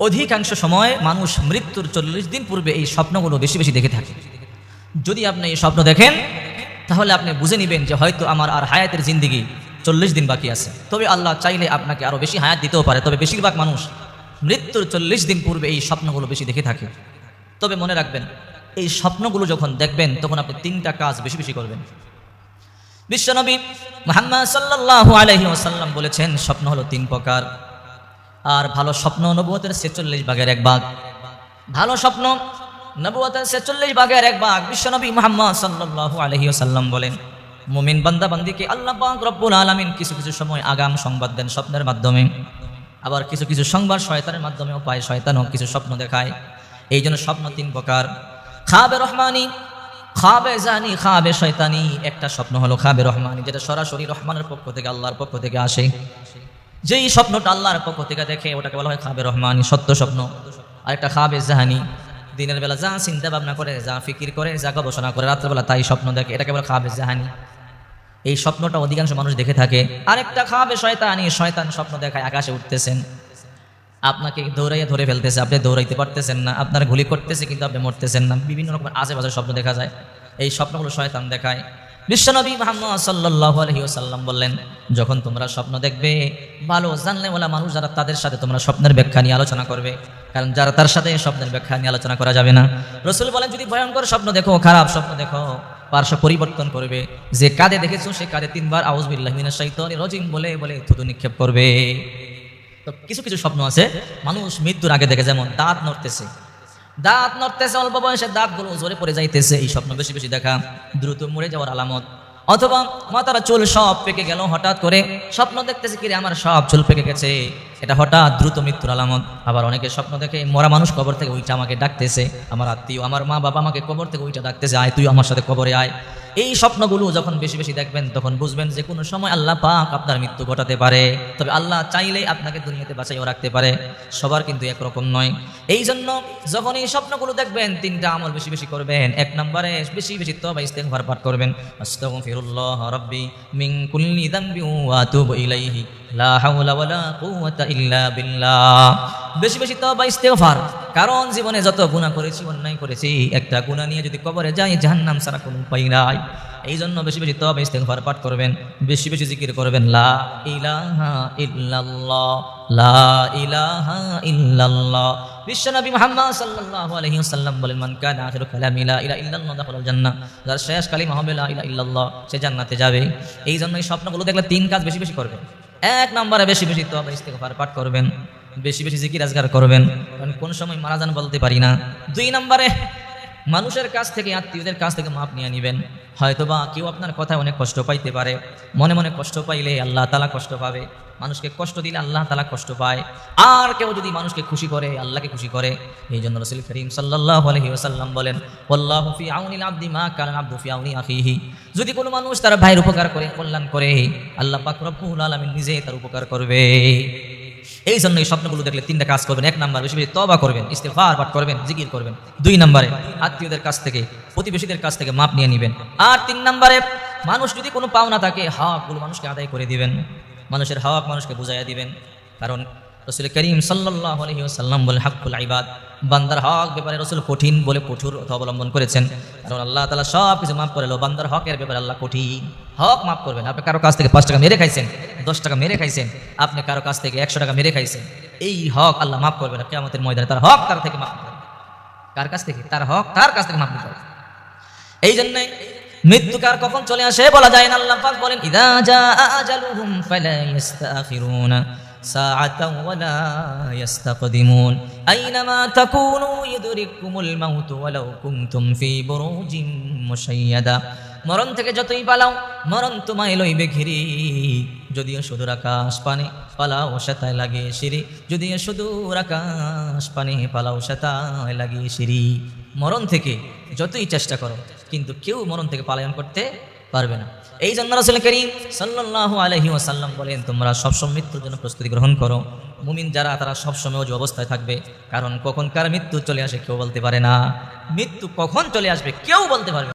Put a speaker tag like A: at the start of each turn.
A: অধিকাংশ সময় মানুষ মৃত্যুর চল্লিশ দিন পূর্বে এই স্বপ্নগুলো বেশি বেশি দেখে থাকে। যদি আপনি এই স্বপ্ন দেখেন, তাহলে আপনি বুঝে নেবেন যে হয়তো আমার আর হায়াতের জিন্দিগি চল্লিশ দিন বাকি আছে। তবে আল্লাহ চাইলে আপনাকে আরও বেশি হায়াত দিতেও পারে। তবে বেশিরভাগ মানুষ মৃত্যুর চল্লিশ দিন পূর্বে এই স্বপ্নগুলো বেশি দেখে থাকে। তবে মনে রাখবেন, এই স্বপ্নগুলো যখন দেখবেন, তখন আপনি তিনটা কাজ বেশি বেশি করবেন। বিশ্বনবী মোহাম্মদ সাল্লাহ আলহি ওসাল্লাম বলেছেন, স্বপ্ন হলো তিন প্রকার। আর ভালো স্বপ্ন নবুয়তের ছেচল্লিশ ভাগের এক ভাগ। ভালো স্বপ্ন নবুয়তের ছেচল্লিশ ভাগের এক ভাগ, বিশ্বনবী মোহাম্মদ সাল্লাল্লাহু আলহি ওসাল্লাম বলেন, মুমিন বান্দা বান্দিকে আল্লাহ রব্বুল আলামিন কিছু কিছু সময় আগাম সংবাদ দেন স্বপ্নের মাধ্যমে। আবার কিছু কিছু সংবাদ শয়তানের মাধ্যমেও পায় শয়তানও কিছু স্বপ্ন দেখায়। এই জন্য স্বপ্ন তিন প্রকার। খাবে রহমানি, খাবে জানি, খাবে শয়তানি। একটা স্বপ্ন হলো খাবে রহমানি, যেটা সরাসরি রহমানের পক্ষ থেকে, আল্লাহর পক্ষ থেকে আসে। যেই স্বপ্নটা আল্লাহর পক্ষ থেকে দেখে, ওটাকে বলা হয় খাবে রহমানি, সত্য স্বপ্ন। আরেকটা খাবে জাহানি। দিনের বেলা যা চিন্তা ভাবনা করে, যা ফিকির করে, যা গবেষণা করে রাত্রেবেলা তাই স্বপ্ন দেখে, এটাকে বলে খাবে জাহানি। এই স্বপ্নটা অধিকাংশ মানুষ দেখে থাকে। আরেকটা খাবে শয়তানি, শয়তান স্বপ্ন দেখায় আকাশে উঠতেছেন। আপনাকে দৌড়াইয়া ধরে ফেলতেছে, আপনি দৌড়াইতে পারতেছেন না। আপনার গুলি করতেছে, কিন্তু আপনি মরতেছেন না। বিভিন্ন রকমের আশেপাশে স্বপ্ন দেখা যায়। এই স্বপ্নগুলো শয়তান দেখায়। বিশ্বনবী মোহাম্মদ সাল্লাহ আলহি সাল্লাম বললেন, যখন তোমরা স্বপ্ন দেখবে, ভালো জানলে বলা মানুষ যারা তাদের সাথে তোমরা স্বপ্নের ব্যাখ্যা নিয়ে আলোচনা করবে। কারণ যারা তার সাথে স্বপ্নের ব্যাখ্যা নিয়ে আলোচনা করা যাবে না। রসুল বলেন, যদি ভয়ঙ্কর স্বপ্ন দেখো, খারাপ স্বপ্ন দেখো, পার্শ্ব পরিবর্তন করবে। যে কাঁধে দেখেছ, সে কাঁধে তিনবার। আউজবিল্লাহ মিনাশ শাইতানির রজিম, বলে বলে থুতু নিক্ষেপ করবে। তো কিছু কিছু স্বপ্ন আছে। মানুষ মৃত্যুর আগে দেখে যেমন দাঁত নড়তেছে দাঁত নড়তেছে, অল্প বয়সে দাঁতগুলো জোরে পড়ে যাইতেছে। এই স্বপ্ন বেশি বেশি দেখা, দ্রুত মরে যাওয়ার আলামত। অথবা মাতারা চুল সব পেকে গেল হঠাৎ করে। স্বপ্ন দেখতেছে কিরে আমার সব চুল পেকে গেছে। এটা হঠাৎ দ্রুত মৃত্যুর আলামত। আবার অনেকে স্বপ্ন দেখে মরা মানুষ কবর থেকে ওইটা আমাকে ডাকতেছে। আমার আত্মীয়, আমার মা বাবা আমাকে কবর থেকে ওইটা ডাকতেছে, আয় তুই আমার সাথে কবরে আয়। এই স্বপ্নগুলো যখন বেশি বেশি দেখবেন, তখন বুঝবেন যে কোনো সময় আল্লাহ পাক আপনার মৃত্যু ঘটাতে পারে। তবে আল্লাহ চাইলেই আপনাকে দুনিয়াতে বাঁচাইও রাখতে পারে। সবার কিন্তু একরকম নয়। এই জন্য যখন এই স্বপ্নগুলো দেখবেন, তিনটা আমল বেশি বেশি করবেন। এক নম্বরে বেশি বেশি তবা ইস্তেগফার পাঠ করবেন। লা বেশি বেশি ইস্তেগফার। কারণ জীবনে যত গুনাহ করেছি, অন্যায় করেছি, একটা গুনাহ নিয়ে যদি কবরে যাই, জাহান্নাম ছাড়া কোনো উপায় নাই। এই জন্য বেশি বেশি তবা ইস্তেগফার পাঠ করবেন, বেশি বেশি জিকির করবেন। লা লা বলেন শেষ ইল্লাল্লাহ, সে জান্নাতে যাবে। এই জন্য এই স্বপ্নগুলো দেখলে তিন কাজ বেশি বেশি করবেন এক নম্বরে বেশি বেশি তবা ইস্তেকফার পাঠ করবেন, বেশি বেশি জিকির আজগার করবেন, কারণ কোন সময় মারা যান বলতে পারি না। দুই নম্বরে মানুষের কাছ থেকে, আত্মীয়দের কাছ থেকে মাপ নিয়ে নেবেন। হয়তোবা কেউ আপনার কথায় অনেক কষ্ট পাইতে পারে। মনে মনে কষ্ট পাইলে আল্লাহ তালা কষ্ট পাবে। মানুষকে কষ্ট দিলে আল্লাহ তালা কষ্ট পায়। আর কেউ যদি মানুষকে খুশি করে, আল্লাহকে খুশি করে এই জন্য রসুল করিম সাল্লাহ আলহি ওসাল্লাম বলেন ফি আউনি আব্দি মা কালান আব্দু ফি আউনি আখিহি। যদি কোনো মানুষ তার ভাইয়ের উপকার করে, কল্যাণ করে, আল্লাহ পাক রব্বুল আলামিন নিজে তার উপকার করবে। এই জন্য এই স্বপ্নগুলো দেখলে তিনটা কাজ করবেন। এক নাম্বার বেশি বেশি তবা করবেন ইস্তেফার পাঠ করবেন, জিকির করবেন। দুই নম্বরে আত্মীয়দের কাছ থেকে, প্রতিবেশীদের কাছ থেকে মাপ নিয়ে নেবেন। আর তিন নম্বরে মানুষ যদি কোনো পাওনা থাকে হকগুলো মানুষকে আদায় করে দিবেন। মানুষের হক মানুষকে বুঝাইয়া দিবেন। কারণ রসুল করিম সাল্লাহ সাল্লাম বলে হাকুল আইবাদ বান্দার হক ব্যাপারে রসুল কঠিন বলে কঠোর অবলম্বন করেছেন। কারণ আল্লাহ তালা সব কিছু মাফ করে বান্দার হকের ব্যাপারে আল্লাহ কঠিন। হক মাফ করবেন। আপনি কারও কাছ থেকে পাঁচ টাকা মেরে খাইছেন দশ টাকা মেরে খাইছেন, আপনি কারও কাছ থেকে একশো টাকা মেরে খাইছেন। এই হক আল্লাহ মাফ করবেন কেমতের ময়দানে তার হক তার থেকে মাফ করবেন। কার কাছ থেকে? তার হক তার কাছ থেকে মাফ করবে এই জন্যে মৃত্যু কার কখন চলে আসে বলা যায় না, আল্লাহ পাক বলেন, ইদা জা আজালুহুম ফালা ইস্তাখিরুনা সাআতাও ওয়ালা ইস্তাকদিমুন আইনামা তাকুনু ইদরিকুমুল মাউত ওয়ালাউ কুনতুম ফি বুরুজিম মুশাইয়াদা। মরণ থেকে যতই পালাও, মরণ তোমায় লইবে ঘিরি। যদিও সুদূর আকাশ পানে পালাও, সেতায় লাগে সিঁড়ি। যদিও সুদূর আকাশ পানে পালাও, সেতায় লাগে সিঁড়ি। মরণ থেকে যতই চেষ্টা করো, কিন্তু কেউ মরণ থেকে পালায়ন করতে পারবে না। এই জন্য রসুল করিম সাল্লাল্লাহু আলহি ওসাল্লাম বলেন, তোমরা সবসময় মৃত্যুর জন্য প্রস্তুতি গ্রহণ করো। মুমিন যারা, তারা সবসময় অজু অবস্থায় থাকবে। কারণ কখন কার মৃত্যু চলে আসে কেউ বলতে পারে না। মৃত্যু কখন চলে আসবে কেউ বলতে পারবে।